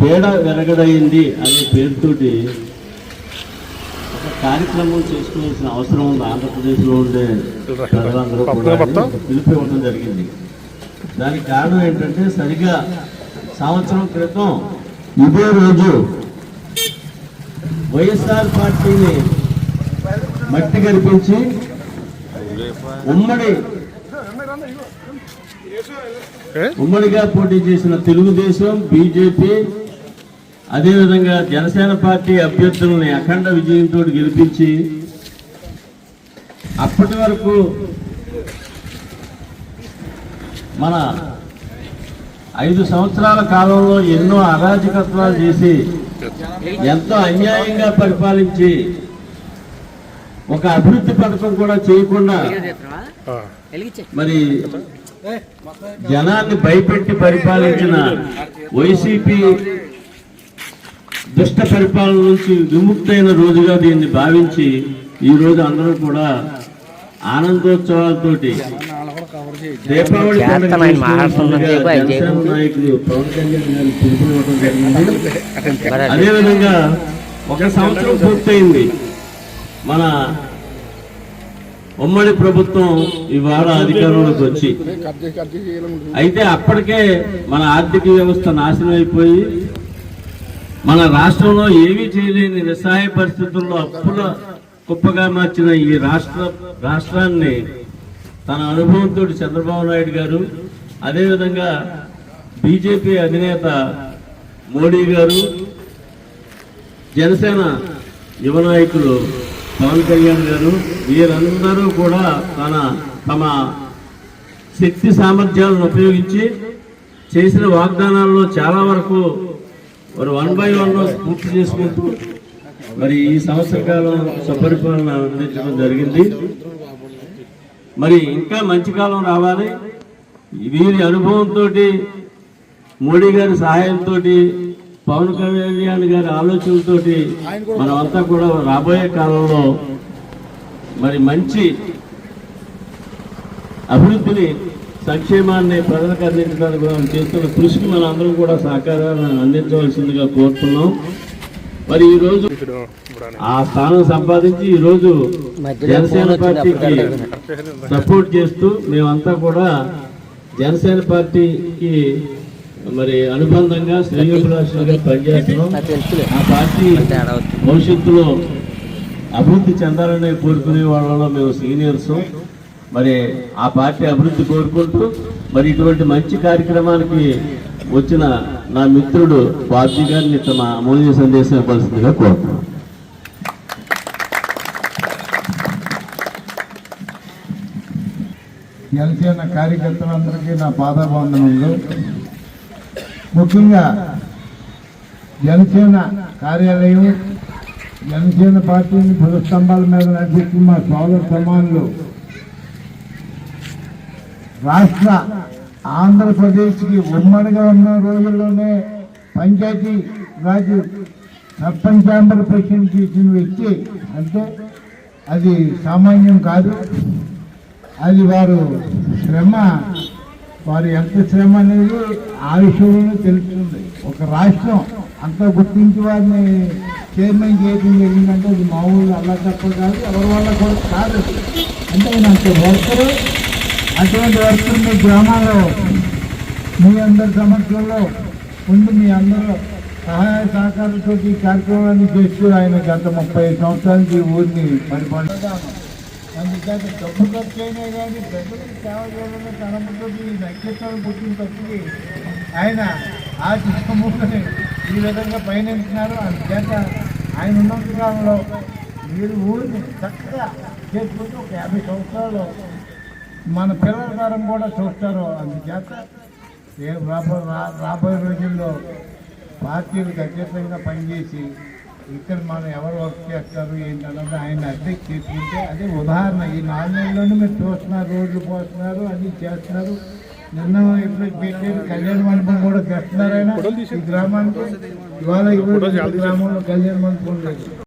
పేడ వెరగడైంది అనే పేరుతోటి ఒక కార్యక్రమం చేసుకోవాల్సిన అవసరం ఉంది ఆంధ్రప్రదేశ్లో ఉండే ప్రజలందరూ ఇవ్వడం జరిగింది. దానికి కారణం ఏంటంటే సరిగా సంవత్సరం క్రితం ఇదే రోజు వైఎస్ఆర్ పార్టీని మట్టి కనిపించి ఉమ్మడి ఉమ్మడిగా పోటీ చేసిన తెలుగుదేశం బీజేపీ అదేవిధంగా జనసేన పార్టీ అభ్యర్థులని అఖండ విజయంతో గెలిపించి అప్పటి వరకు మన ఐదు సంవత్సరాల కాలంలో ఎన్నో అరాజకత్వాలు చేసి ఎంతో అన్యాయంగా పరిపాలించి ఒక అభివృద్ధి పథకం కూడా చేయకుండా మరి జనాన్ని భయపెట్టి పరిపాలించిన వైసీపీ దుష్ట పరిపాలన నుంచి విముక్తైన రోజుగా దీన్ని భావించి ఈ రోజు అందరూ కూడా ఆనందోత్సవాలతోటి దీపావళి. నాయకులు పవన్ కళ్యాణ్ గారు పిలుపునివ్వడం జరిగింది. మరి అది అదేవిధంగా ఒక సంవత్సరం పూర్తయింది. మన ఉమ్మడి ప్రభుత్వం ఇవాళ అధికారంలోకి వచ్చి. అయితే అప్పటికే మన ఆర్థిక వ్యవస్థ నాశనం అయిపోయి మన రాష్ట్రంలో ఏమీ చేయలేని నిస్సహాయ పరిస్థితుల్లో అప్పుల కుప్పగా మార్చిన ఈ రాష్ట్ర రాష్ట్రాన్ని తన అనుభవంతో చంద్రబాబు నాయుడు గారు అదేవిధంగా బీజేపీ అధినేత మోడీ గారు జనసేన యువ నాయకులు పవన్ కళ్యాణ్ గారు వీరందరూ కూడా తన తమ శక్తి సామర్థ్యాలను ఉపయోగించి చేసిన వాగ్దానాల్లో చాలా వరకు మరి వన్ బై వన్ పూర్తి చేసుకుంటూ మరి ఈ సంవత్సర కాలం సుపరిపాలన అందించడం జరిగింది. మరి ఇంకా మంచి కాలం రావాలి. వీరి అనుభవంతో మోడీ గారి సహాయంతో పవన్ కళ్యాణ్ గారి ఆలోచనలతోటి మనమంతా కూడా రాబోయే కాలంలో మరి మంచి అభివృద్ధిని సంక్షేమాన్ని ప్రజలకు అందించడానికి మనం చేస్తున్న కృషికి మనం అందరం కూడా సహకారాన్ని అందించవలసిందిగా కోరుతున్నాం. మరి ఈ రోజు ఆ స్థానం సంపాదించి ఈ రోజు జనసేన పార్టీకి సపోర్ట్ చేస్తూ మేమంతా కూడా జనసేన పార్టీకి మరి అనుబంధంగా శ్రేయోభిలాషులుగా పనిచేస్తున్నాం. ఆ పార్టీ భవిష్యత్తులో అభివృద్ధి చెందాలని కోరుకునే వాళ్ళలో మేము సీనియర్స్. మరి ఆ పార్టీ అభివృద్ధి కోరుకుంటూ మరి ఇటువంటి మంచి కార్యక్రమానికి వచ్చిన నా మిత్రుడు బాబ్జీ గారిని తమ అమూల్య సందేశం ఇవ్వాల్సిందిగా కోరుతున్నాను. జనసేన కార్యకర్తలందరికీ నా పాదాబంధనలు ముఖ్యంగా జనసేన కార్యాలయం జనసేన పార్టీని పలు స్తంభాల మీద నడిపిస్తున్న సోదర సమానులు రాష్ట్ర ఆంధ్రప్రదేశ్కి ఉమ్మడిగా ఉన్న రోజుల్లోనే పంచాయతీ రాజు సర్పంచ్ ఛాంబర్ ప్రెసిడెంట్ ఇచ్చిన వ్యక్తి అంటే అది సామాన్యం కాదు. అది వారు శ్రమ వారు ఎంత శ్రమ అనేది ఆ విషయంలో తెలుస్తుంది. ఒక రాష్ట్రం అంత గుర్తించి వారిని చైర్మన్ చేయడం జరిగిందంటే అది మామూలు అలా తప్ప కాదు ఎవరి వల్ల కూడా కాదు. అంటే ఆయన అంత వర్కరు అటువంటి వర్షం మీ గ్రామాల్లో మీ అందరి సమక్షంలో ఉండి మీ అందరూ సహాయ సహకారంతో ఈ కార్యక్రమాన్ని చేస్తూ ఆయన గత ముప్పై సంవత్సరానికి ఊరిని పరిపాలిస్తాను అందుకని డబ్బు ఖర్చు అయినా కానీ ప్రజలకు సేవ చేయాలనే తలంపుతో ఈ నక్షత్రాలు పుట్టిన తప్పికి ఆయన ఆ చిత్తముఖని ఈ విధంగా పయనించినారు. అందుచేత ఆయన ఉన్నంత కాలంలో మీరు ఊరిని చక్కగా చేసుకుంటూ ఒక యాభై సంవత్సరాలు మన పిల్లల తరం కూడా చూస్తారు. అందుచేత ఏ రాబో రా- రాబోయే రోజుల్లో పార్టీలు ఖచ్చితంగా పనిచేసి ఇక్కడ మనం ఎవరు వర్క్ చేస్తారు ఏంటన్నది ఆయన అద్దెకి తీసుకుంటే అదే ఉదాహరణ. ఈ నాలుగు మీరు చూస్తున్నారు రోడ్లు పోస్తున్నారు అన్ని చేస్తున్నారు. నిన్న ఇప్పుడు పెట్టారు కళ్యాణ మండపం కూడా తెస్తున్నారు ఆయన. ఈ గ్రామానికి ఇవాళ ఇప్పుడు గ్రామంలో కళ్యాణ మండపం లేదు